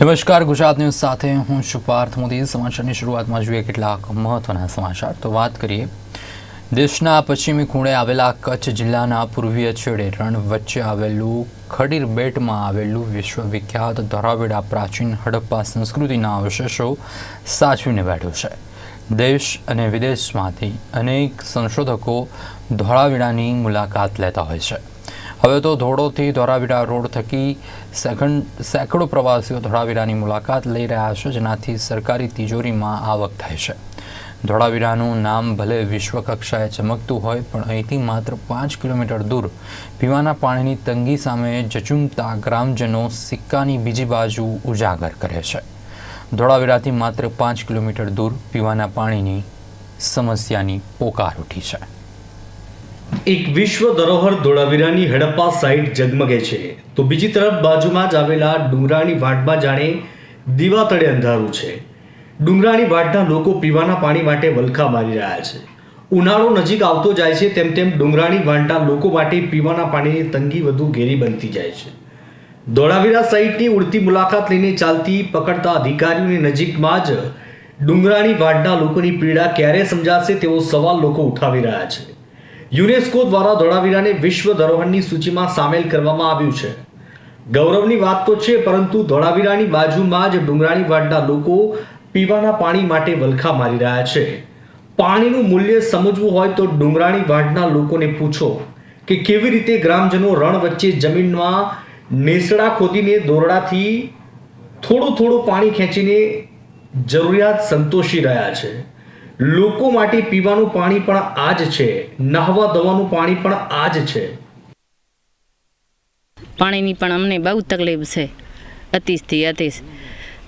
નમસ્કાર, ગુજરાત ન્યૂઝ સાથે હું છું પાર્થ મોદી. સમાચારની શરૂઆતમાં જોઈએ કેટલાક મહત્વના સમાચાર. તો વાત કરીએ. દેશના પશ્ચિમી ખૂણે આવેલા કચ્છ જિલ્લાના પૂર્વીય છેડે રણ વચ્ચે આવેલું ખડીર બેટમાં આવેલું વિશ્વવિખ્યાત ધોળાવીરા પ્રાચીન હડપ્પા સંસ્કૃતિના અવશેષો સાચવીને બેઠું છે. દેશ અને વિદેશમાંથી અનેક સંશોધકો ધોળાવીડાની મુલાકાત લેતા હોય છે. હવે તો ધોળોથી ધોળાવીરા રોડ થકી સેંકડો પ્રવાસીઓ ધોળાવીરાની મુલાકાત લઈ રહ્યા છે, જેનાથી સરકારી તિજોરીમાં આવક થાય છે. ધોળાવીરાનું નામ ભલે વિશ્વ કક્ષાએ ચમકતું હોય, પણ અહીંથી માત્ર પાંચ કિલોમીટર દૂર પીવાના પાણીની તંગી સામે જચુમતા ગ્રામજનો સિક્કાની બીજી બાજુ ઉજાગર કરે છે. ધોળાવીરાથી માત્ર પાંચ કિલોમીટર દૂર પીવાના પાણીની સમસ્યાની પોકાર ઉઠી છે. એક વિશ્વ ધરોહર ધોળાવીરાની હડપ્પા સાઇટ ઝગમગે છે. તો બીજી તરફ બાજુમાં જ આવેલા ડુંગરાની વાટમાં જાણે દીવા તળે અંધારું છે. ડુંગરાની વાટના લોકો પીવાના પાણી માટે વલખા મારી રહ્યા છે. ઉનાળો નજીક આવતો જાય છે તેમ તેમ ડુંગરાની વાંટા લોકો માટે પીવાના પાણીની તંગી વધુ ઘેરી બનતી જાય છે. ધોળાવીરા સાઇટની ઉડતી મુલાકાત લઈને ચાલતી પકડતા અધિકારીઓની નજીકમાં જ ડુંગરાની વાડના લોકોની પીડા ક્યારે સમજાશે તેવો સવાલ લોકો ઉઠાવી રહ્યા છે. યુનેસ્કો દ્વારા ધોળાવીરાને વિશ્વ ધરોહરની સૂચિમાં સામેલ કરવામાં આવ્યું છે. ગૌરવની વાત તો છે, પરંતુ ધોળાવીરાની બાજુમાં જ ડુંગરાણી વાડના લોકો પીવાના પાણી માટે વલખા મારી રહ્યા છે. પાણીનું મૂલ્ય સમજવું હોય તો ડુંગરાણી વાડના લોકોને પૂછો કે કેવી રીતે ગ્રામજનો રણ વચ્ચે જમીનમાં નેસડા ખોદીને દોરડાથી થોડું થોડું પાણી ખેંચીને જરૂરિયાત સંતોષી રહ્યા છે. લોકો માટે પીવાનું પાણી પણ આ જ છે. નહાવા ધોવાનું પાણી પણ આ જ છે. પાણીની પણ અમને બહુ તકલીફ છે. અતિશથી અતિશ.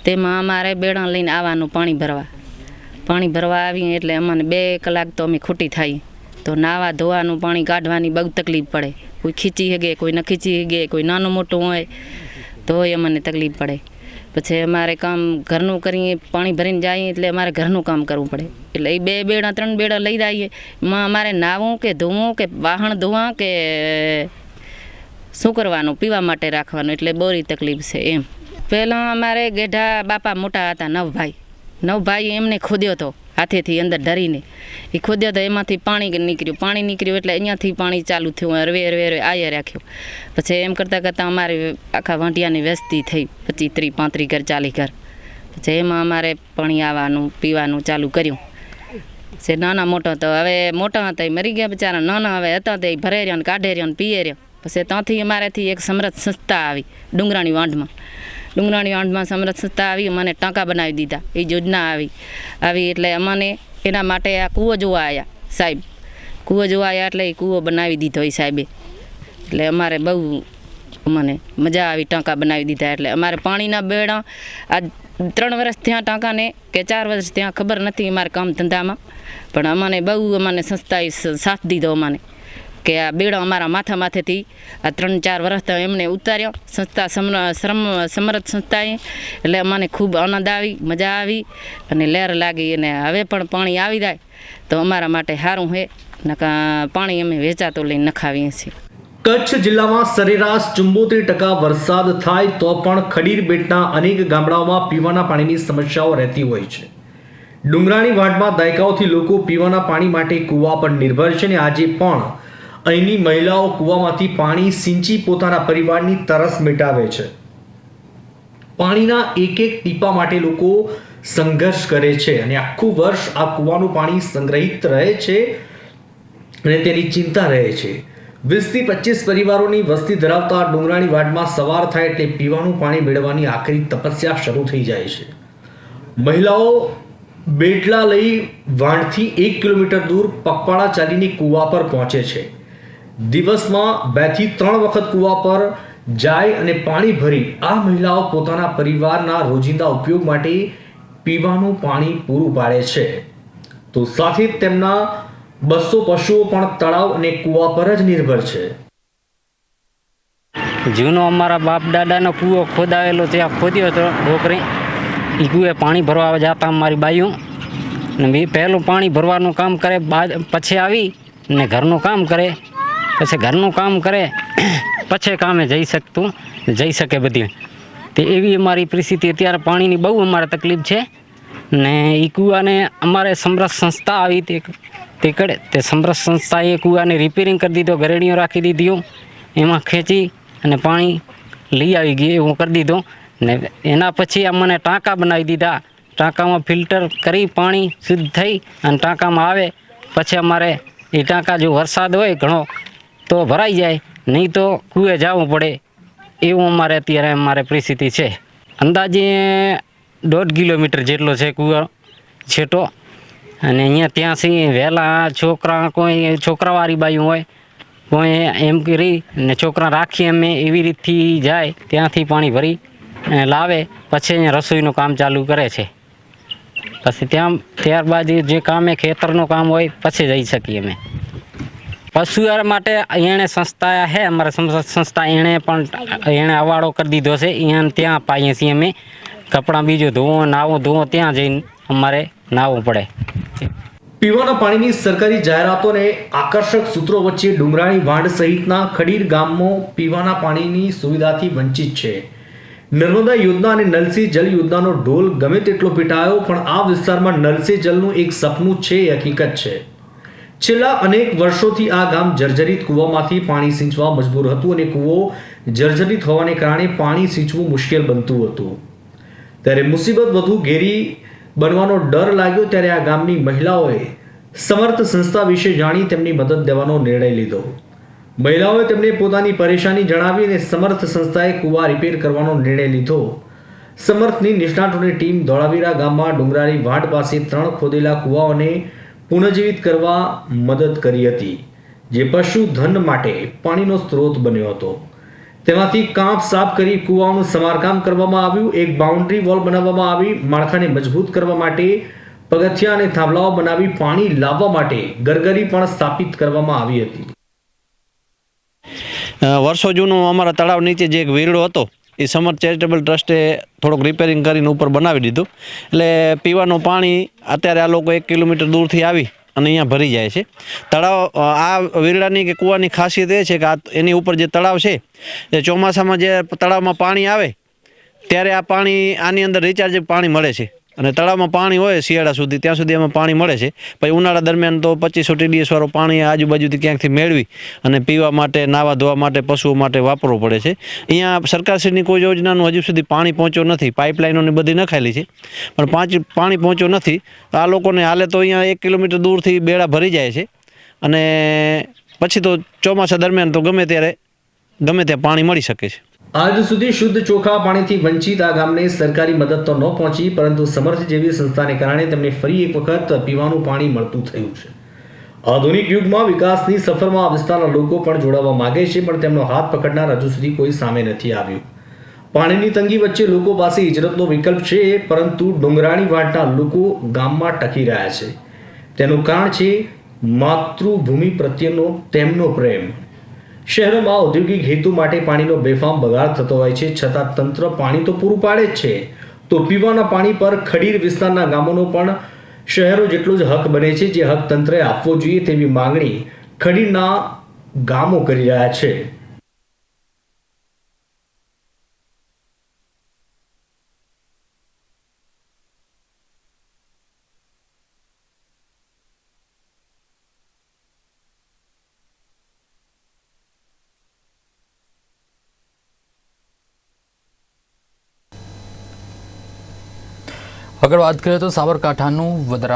તેમાં અમારે બેડા લઈને આવવાનું પાણી ભરવા. પાણી ભરવા આવીએ એટલે અમને બે કલાક તો અમે ખોટી થાય. તો નાવા ધોવાનું પાણી કાઢવાની બહુ તકલીફ પડે. કોઈ ખીચી હગે, કોઈ ન ખીચી હગે, કોઈ નાનું મોટું હોય તો એ અમને તકલીફ પડે. પછી અમારે કામ ઘરનું કરીએ, પાણી ભરીને જઈએ એટલે અમારે ઘરનું કામ કરવું પડે. એટલે એ બે બેડા, ત્રણ બેડા લઈ જઈએ. એમાં અમારે નાવું કે ધોવું કે વાહણ ધોવા કે શું કરવાનું, પીવા માટે રાખવાનું, એટલે બોરી તકલીફ છે એમ. પહેલાં અમારે ગેઢા બાપા મોટા હતા નવ ભાઈ નવ ભાઈ એમને ખોદ્યો હતો હાથેથી અંદર ધરીને એ ખોદ્યા તો એમાંથી પાણી નીકળ્યું. પાણી નીકળ્યું એટલે અહીંયાથી પાણી ચાલુ થયું. હરવે હરવે હરવે આયે રાખ્યું. પછી એમ કરતાં કરતાં અમારે આખા વાંટિયાની વ્યસ્તી થઈ. પચીસ ત્રીસ પાંત્રીસ ઘર ચાલી ઘર. પછી એમાં અમારે પાણી આવવાનું, પીવાનું ચાલુ કર્યું. છે નાના મોટા તો હવે મોટા હતા, એ મરી ગયા બિચારા. નાના હવે હતા તે ભરે રહ્યો ને કાઢે રહ્યો ને પીએ રહ્યો. પછી ત્યાંથી અમારેથી એક સમરથ સંસ્થા આવી, ડુંગરાણી વાંઢમાં. ડુંગરાણી વાંઢમાં સમરસતા આવી મને ટાંકા બનાવી દીધા. એ યોજના આવી. આવી એટલે અમને એના માટે આ કૂવો જોવા આવ્યા સાહેબ. કૂવો જોવા આવ્યા એટલે એ કૂવો બનાવી દીધો એ સાહેબે. એટલે અમારે બહુ મને મજા આવી ટાંકા બનાવી દીધા. એટલે અમારે પાણીના બેડા, આ ત્રણ વર્ષ ત્યાં ટાંકાને કે ચાર વર્ષ ત્યાં ખબર નથી અમારે કામ ધંધામાં. પણ અમને બહુ અમને સંસ્થાએ સાથ દીધો અમને. કે આ બેડો અમારા માથા માથેથી આ ત્રણ ચાર વર્ષ એમને ઉતાર્યો. સંસ્થા શ્રમ, સમરથ સંસ્થાએ. એટલે અમને ખૂબ આનંદ આવી, મજા આવી અને લહેર લાગી અને હવે પણ પાણી આવી જાય તો અમારા માટે સારું છે પાણી અમે વેચાતો લઈને નખાવીએ છીએ. કચ્છ જિલ્લામાં સરેરાશ ચુંબોતેર ટકા વરસાદ થાય તો પણ ખડીર બેટના અનેક ગામડાઓમાં પીવાના પાણીની સમસ્યાઓ રહેતી હોય છે. ડુંગરાણી વાડમાં દાયકાઓથી લોકો પીવાના પાણી માટે કૂવા પર નિર્ભર છે અને આજે પણ અહીંની મહિલાઓ કૂવામાંથી પાણી સિંચી પોતાના પરિવારની તરસ મિટાવે છે. પાણીના એક એક ટીપા માટે લોકો સંઘર્ષ કરે છે અને આખું વર્ષ આ કૂવાનું પાણી સંગ્રહિત રહે છે અને તેની ચિંતા રહે છે. વીસથી પચીસ પરિવારોની વસ્તી ધરાવતા ડુંગરાણી વાડમાં સવાર થાય એટલે પીવાનું પાણી મેળવવાની આખરી તપસ્યા શરૂ થઈ જાય છે. મહિલાઓ બેટલા લઈ વાંઢથી એક કિલોમીટર દૂર પગપાળા ચાલીને કૂવા પર પહોંચે છે. દિવસમાં બેથી ત્રણ વખત કૂવા પર જાય અને પાણી ભરી આ મહિલાઓ પોતાના પરિવારના રોજિંદા ઉપયોગ માટે પીવાનું પાણી પૂરું પાડે છે. તો સાથે તેમના બસો પશુઓ પણ તળાવ અને કૂવા પર જ નિર્ભર છે. જૂનો અમારા બાપ દાદાનો કૂવો ખોદાવેલો ત્યાં ખોદ્યો હતો ડોકરી એ કૂએ પાણી ભરવા જતા મારી બાયું ને પહેલું પાણી ભરવાનું કામ કરે, બાદ પછી આવી ને ઘરનું કામ કરે. પછી ઘરનું કામ કરે, પછી કામે જઈ શકતું, જઈ શકે બધી. તે એવી અમારી પરિસ્થિતિ. અત્યારે પાણીની બહુ અમારે તકલીફ છે. ને એ કૂવાને અમારે સમરસ સંસ્થા આવી તે તે કડે તે સમરસ સંસ્થાએ કૂવાને રિપેરિંગ કરી દીધો, ગરેડીઓ રાખી દીધી એમાં ખેંચી અને પાણી લઈ આવી ગઈ, એવું કરી દીધો. ને એના પછી અમને ટાંકા બનાવી દીધા. ટાંકામાં ફિલ્ટર કરી પાણી શુદ્ધ થઈ અને ટાંકામાં આવે. પછી અમારે એ ટાંકા જો વરસાદ હોય ઘણો તો ભરાઈ જાય, નહીં તો કૂએ જવું પડે. એવું અમારે અત્યારે અમારે પરિસ્થિતિ છે. અંદાજે દોઢ કિલોમીટર જેટલો છે કૂવો છેટો. અને અહીંયા ત્યાંથી વહેલા છોકરા કોઈ છોકરાવાળી બાયું હોય, કોઈ એમ કરી ને છોકરા રાખી અમે એવી રીતથી જાય, ત્યાંથી પાણી ભરી લાવે, પછી અહીંયા રસોઈનું કામ ચાલુ કરે છે. પછી ત્યાં, ત્યારબાદ જે કામે ખેતરનું કામ હોય, પછી જઈ શકીએ અમે. પશુઆહાર માટે એણે સંસ્થા છે અમારે સંસ્થા એણે પણ, એણે અવાડો કરી દીધો છે. અહીંયા ત્યાં પાઈએ છીએ અમે. કપડાં બીજું ધોવો, નાવો ધોવો, ત્યાં જઈને અમારે નાહવું પડે. પીવાના પાણીની સરકારી જાહેરાતોને આકર્ષક સૂત્રો વચ્ચે ડુંગરાણી વાંડ સહિતના ખડીર ગામો પીવાના પાણીની સુવિધાથી વંચિત છે. નર્મદા યોજના અને નલસી જલ યોજનાનો ઢોલ ગમે તેટલો પીટાયો, પણ આ વિસ્તારમાં નલસી જલનું એક સપનું છે હકીકત છે. છેલ્લા અનેક વર્ષોથી આ ગામ જર્જરિત કૂવામાંથી પાણી સિંચવા મજબૂર હતું અને કૂવો જર્જરિત હોવાને કારણે પાણી સિંચવું મુશ્કેલ બનતું હતું. ત્યારે મુસીબત વધુ ઘેરી બનવાનો ડર લાગ્યો ત્યારે આ ગામની મહિલાઓએ સમર્થ સંસ્થા વિશે જાણી તેમની મદદ દેવાનો નિર્ણય લીધો. મહિલાઓએ તેમને પોતાની પરેશાની જણાવી અને સમર્થ સંસ્થાએ કૂવા રિપેર કરવાનો નિર્ણય લીધો. સમર્થની નિષ્ણાતોની ટીમ ધોળાવીરા ગામમાં ડુંગરાળી વાટ પાસે ત્રણ ખોદેલા કૂવાઓને પુનઃજીવિત કરવા મદદ કરી હતી. જે પશુધન માટે પાણીનો સ્ત્રોત બન્યો હતો. તેમાંથી કાંપ સાફ કરી કૂવાઓનું સમારકામ કરવામાં આવ્યું. એક બાઉન્ડ્રી વોલ બનાવવામાં આવી. માળખાને મજબૂત કરવા માટે પગથિયા અને થાંભલાઓ બનાવી પાણી લાવવા માટે ગરગરી પણ સ્થાપિત કરવામાં આવી હતી. વર્ષો જૂનું અમારા તળાવ નીચે જે એક વીરડો હતો એ સમર ચેરિટેબલ ટ્રસ્ટે થોડોક રિપેરિંગ કરીને ઉપર બનાવી દીધું. એટલે પીવાનું પાણી અત્યારે આ લોકો એક કિલોમીટર દૂરથી આવી અને અહીંયા ભરી જાય છે. તળાવ આ વીરડાની કે કૂવાની ખાસિયત એ છે કે આ એની ઉપર જે તળાવ છે, એ ચોમાસામાં જે તળાવમાં પાણી આવે, ત્યારે આ પાણી આની અંદર રિચાર્જ પાણી મળે છે. અને તળાવમાં પાણી હોય શિયાળા સુધી, ત્યાં સુધી એમાં પાણી મળે છે. પછી ઉનાળા દરમિયાન તો પચીસો ટીડીએસ વાળું પાણી આજુબાજુથી ક્યાંકથી મેળવી અને પીવા માટે, નાવા ધોવા માટે, પશુઓ માટે વાપરવું પડે છે. અહીંયા સરકારશ્રીની કોઈ યોજનાનું હજુ સુધી પાણી પહોંચ્યો નથી. પાઇપલાઇનોની બધી નખાયેલી છે. પણ પાંચ, પાણી પહોંચ્યો નથી. આ લોકોને હાલે તો અહીંયા એક કિલોમીટર દૂરથી બેડા ભરી જાય છે. અને પછી તો ચોમાસા દરમિયાન તો ગમે ત્યારે, ગમે ત્યાં પાણી મળી શકે છે. આજ સુધી શુદ્ધ ચોખા પાણીથી વંચિત આ ગામને સરકારી મદદ તો ન પહોંચી, પરંતુ સમર્થ જેવી સંસ્થાને કારણે તેમને ફરી એક વખત પીવાનું પાણી મળતું થયું છે. આધુનિક યુગમાં વિકાસની સફરમાં આ વિસ્તારના લોકો પણ જોડાવા માગે છે, પણ તેમનો હાથ પકડનાર હજુ સુધી કોઈ સામે નથી આવ્યું. પાણીની તંગી વચ્ચે લોકો પાસે હિજરતનો વિકલ્પ છે, પરંતુ ડુંગરાણી વાટના લોકો ગામમાં ટકી રહ્યા છે. તેનું કારણ છે, માતૃભૂમિ પ્રત્યેનો તેમનો પ્રેમ. શહેરોમાં ઔદ્યોગિક હેતુ માટે પાણીનો બેફામ બગાડ થતો હોય છે. છતાં તંત્ર પાણી તો પૂરું પાડે જ છે. તો પીવાના પાણી પર ખડીર વિસ્તારના ગામોનો પણ શહેરો જેટલો જ હક બને છે જે હક તંત્રએ આપવો જોઈએ તેવી માંગણી ખડીરના ગામો કરી રહ્યા છે. આગળ વાત કરીએ તો સાબરકાંઠાનું વડરા